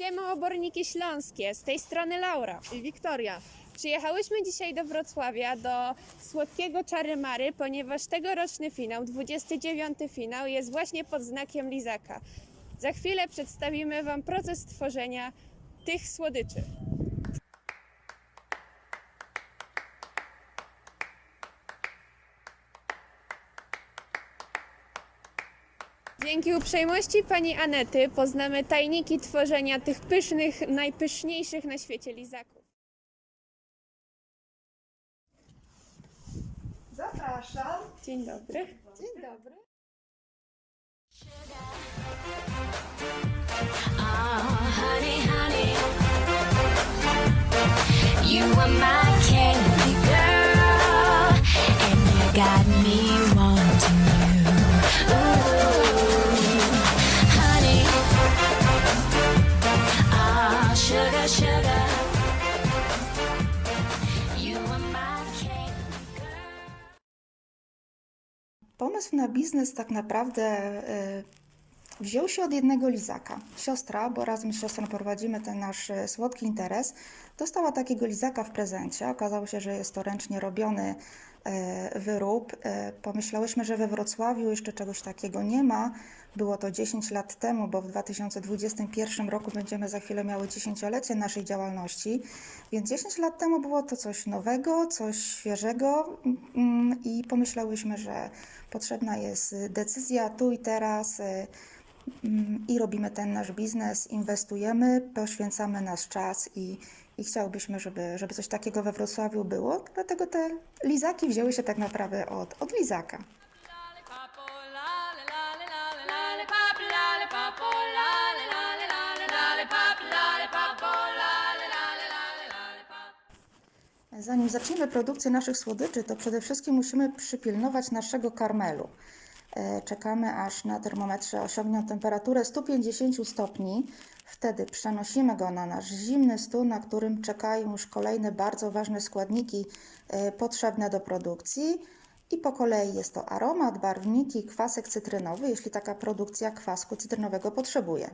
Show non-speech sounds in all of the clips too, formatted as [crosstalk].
Siema oborniki śląskie, z tej strony Laura. I Wiktoria. Przyjechałyśmy dzisiaj do Wrocławia, do słodkiego Czary Mary, ponieważ tegoroczny finał, 29 finał, jest właśnie pod znakiem Lizaka. Za chwilę przedstawimy Wam proces tworzenia tych słodyczy. Dzięki uprzejmości pani Anety poznamy tajniki tworzenia tych pysznych, najpyszniejszych na świecie lizaków. Zapraszam. Dzień dobry. Dzień dobry. Oh, honey, honey. You are my Pomysł na biznes tak naprawdę y, wziął się od jednego lizaka. Siostra, bo razem z siostrą prowadzimy ten nasz y, słodki interes, dostała takiego lizaka w prezencie. Okazało się, że jest to ręcznie robiony wyrób. Y, Pomyślałyśmy, że we Wrocławiu jeszcze czegoś takiego nie ma. Było to 10 lat temu, bo w 2021 roku będziemy za chwilę miały dziesięciolecie naszej działalności. Więc 10 lat temu było to coś nowego, coś świeżego mm, i pomyślałyśmy, że potrzebna jest decyzja tu i teraz y, mm, i robimy ten nasz biznes, inwestujemy, poświęcamy nasz czas i, i chciałybyśmy, żeby, żeby coś takiego we Wrocławiu było. Dlatego te lizaki wzięły się tak naprawdę od, od lizaka. Zanim zaczniemy produkcję naszych słodyczy, to przede wszystkim musimy przypilnować naszego karmelu. E, Czekamy aż na termometrze osiągną temperaturę 150 stopni. Wtedy przenosimy go na nasz zimny stół, na którym czekają już kolejne bardzo ważne składniki e, potrzebne do produkcji. I po kolei jest to aromat, barwniki, kwasek cytrynowy, jeśli taka produkcja kwasku cytrynowego potrzebuje.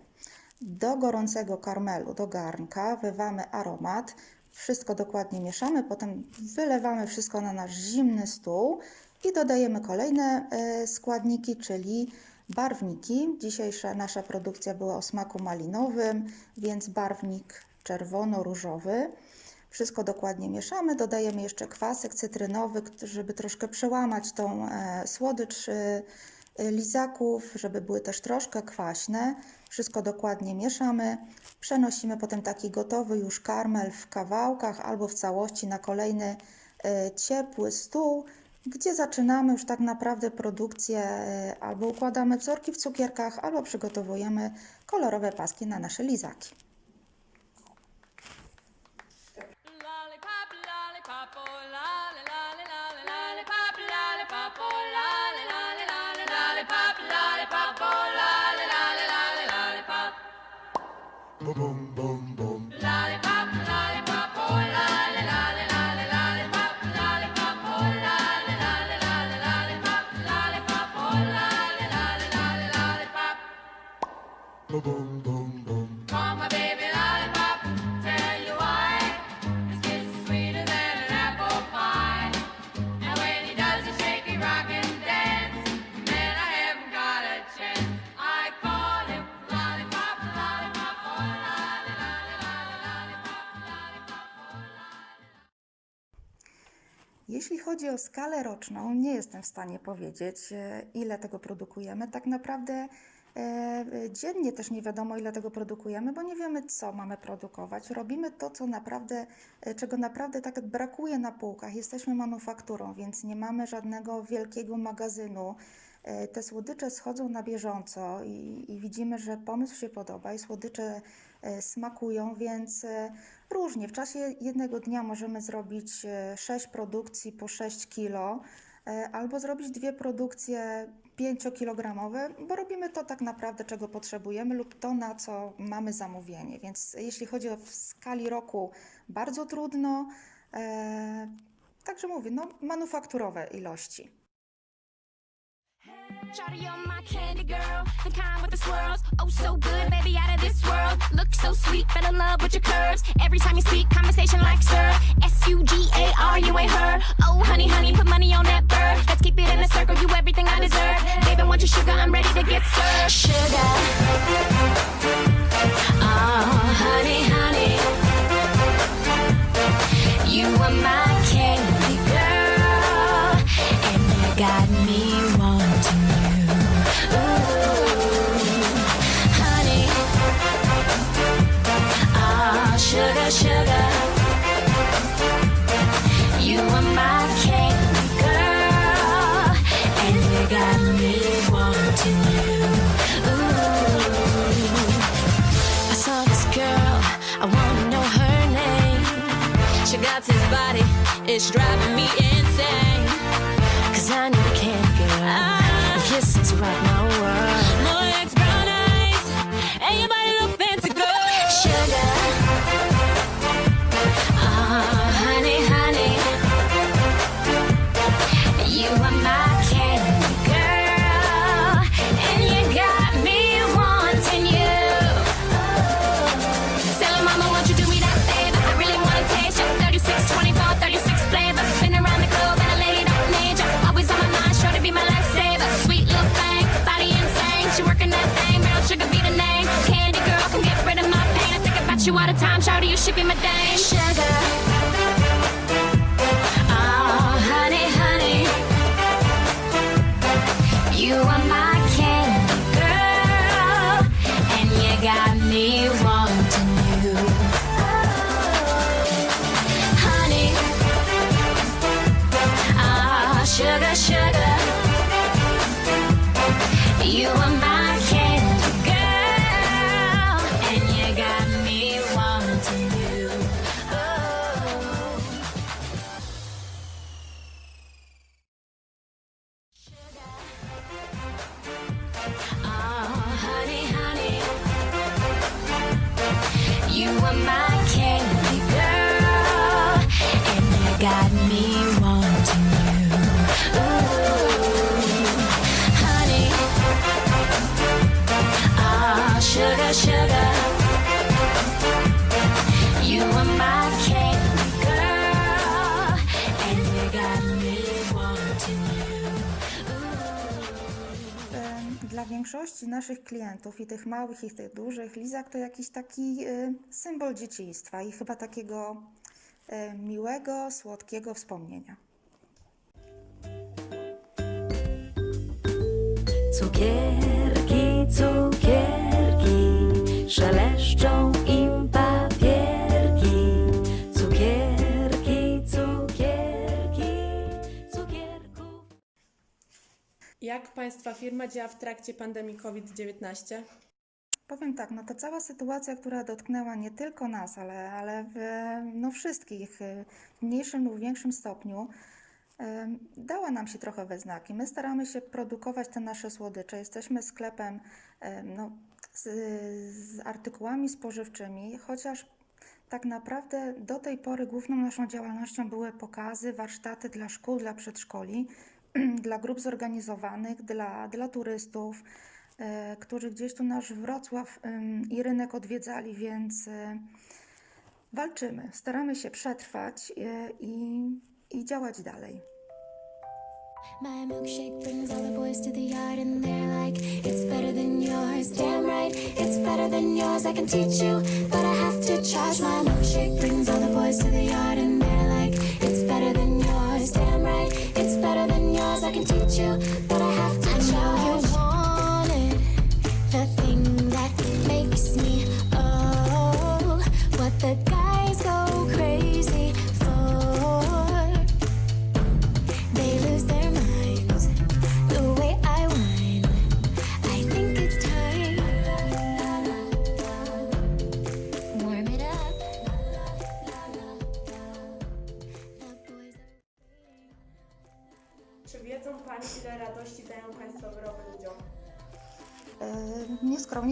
Do gorącego karmelu, do garnka wywamy aromat, wszystko dokładnie mieszamy, potem wylewamy wszystko na nasz zimny stół i dodajemy kolejne e, składniki, czyli barwniki. Dzisiejsza nasza produkcja była o smaku malinowym, więc barwnik czerwono-różowy. Wszystko dokładnie mieszamy, dodajemy jeszcze kwasek cytrynowy, żeby troszkę przełamać tą e, słodycz e, e, lizaków, żeby były też troszkę kwaśne. Wszystko dokładnie mieszamy. Przenosimy potem taki gotowy już karmel w kawałkach albo w całości na kolejny e, ciepły stół, gdzie zaczynamy już tak naprawdę produkcję, e, albo układamy wzorki w cukierkach, albo przygotowujemy kolorowe paski na nasze lizaki. Lollipop, lollipop, oh, lolly, Come, my baby lollipop, tell you why. This kiss is sweeter than an apple pie. And when he does shaky rock and dance, I haven't got a chance. I call him lollipop, lollipop, oh lollipop, lollipop. Jeśli chodzi o skalę roczną, nie jestem w stanie powiedzieć, e, ile tego produkujemy. Tak naprawdę dziennie też nie wiadomo, ile tego produkujemy, bo nie wiemy, co mamy produkować. Robimy to, co naprawdę, e, czego naprawdę tak brakuje na półkach. Jesteśmy manufakturą, więc nie mamy żadnego wielkiego magazynu. E, Te słodycze schodzą na bieżąco i, i widzimy, że pomysł się podoba i słodycze e, smakują, więc e, różnie. W czasie jednego dnia możemy zrobić e, 6 produkcji po 6 kilo, e, albo zrobić dwie produkcje 5-kilogramowe, bo robimy to tak naprawdę, czego potrzebujemy lub to, na co mamy zamówienie. Więc jeśli chodzi o w skali roku, bardzo trudno. E, także mówię, no, manufakturowe ilości. Shawty, you're my candy girl, the kind with the swirls. Oh, so good, baby, out of this world. Look so sweet, fell in love with your curves. Every time you speak, conversation like sir. S U G A R, you ain't her. Oh, honey, honey, put money on that bird. Let's keep it in a circle, you everything I deserve. Baby, want your sugar, I'm ready to get served. Sugar. about his body, it's driving me insane. Cause I know we can't get up. Ah. Kisses rock my world. should be my dame. Sugar. Dla większości naszych klientów, i tych małych, i tych dużych, lizak to jakiś taki y, symbol dzieciństwa i chyba takiego y, miłego, słodkiego wspomnienia. Cukierki, Państwa firma działa w trakcie pandemii COVID-19? Powiem tak, no ta cała sytuacja, która dotknęła nie tylko nas, ale, ale w, no wszystkich y, w mniejszym lub większym stopniu, dała nam się trochę we znaki. My staramy się produkować te nasze słodycze. Jesteśmy sklepem em, no, z, z artykułami spożywczymi, chociaż tak naprawdę do tej pory główną naszą działalnością były pokazy, warsztaty dla szkół, dla przedszkoli, [clears throat] dla grup zorganizowanych, dla, dla turystów, e, którzy gdzieś tu nasz Wrocław i rynek odwiedzali, więc e, walczymy, staramy się przetrwać e, i, i działać dalej. My milkshake brings all the boys to the yard and they're like, it's better than yours. Damn right, it's better than yours. I can teach you, but I have to charge. My milkshake brings all the boys to the yard and they're like, it's better than yours. Damn right, it's better than yours. I can teach you, but I have to. I know you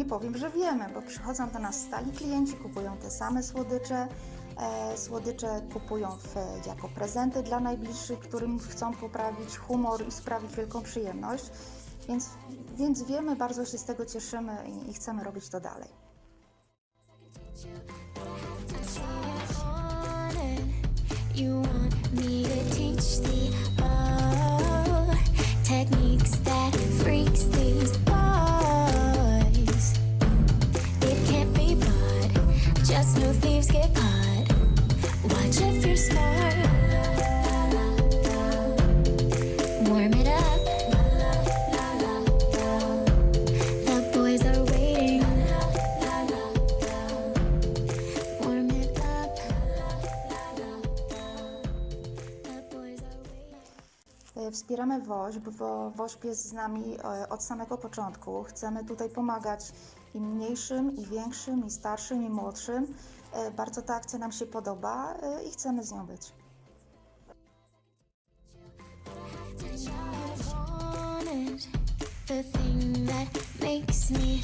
E, Nieskromnie powiem, że wiemy, bo przychodzą do nas stali klienci, kupują te same słodycze. E, Słodycze kupują w, jako prezenty dla najbliższych, którym chcą poprawić humor i sprawić wielką przyjemność. Więc Więc wiemy, bardzo się z tego cieszymy i, i chcemy robić to dalej. You want me to teach Wspieramy WOŚP, bo WOŚP jest z nami e, od samego początku. Chcemy tutaj pomagać i mniejszym, i większym, i starszym, i młodszym. E, Bardzo ta akcja nam się podoba e, i chcemy z nią być. the thing that makes me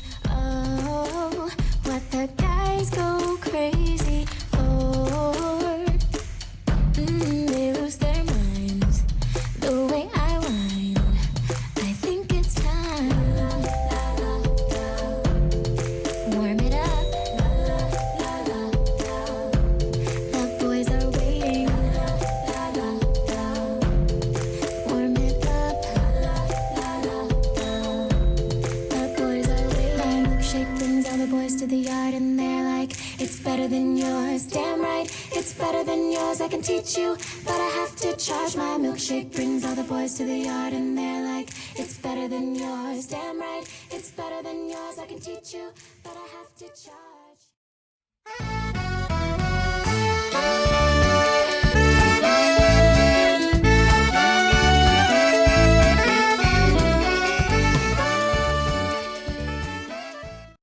My milkshake brings all the boys to the yard, and they're like, It's better than yours. Damn right, it's better than yours. I can teach you, but I have to charge.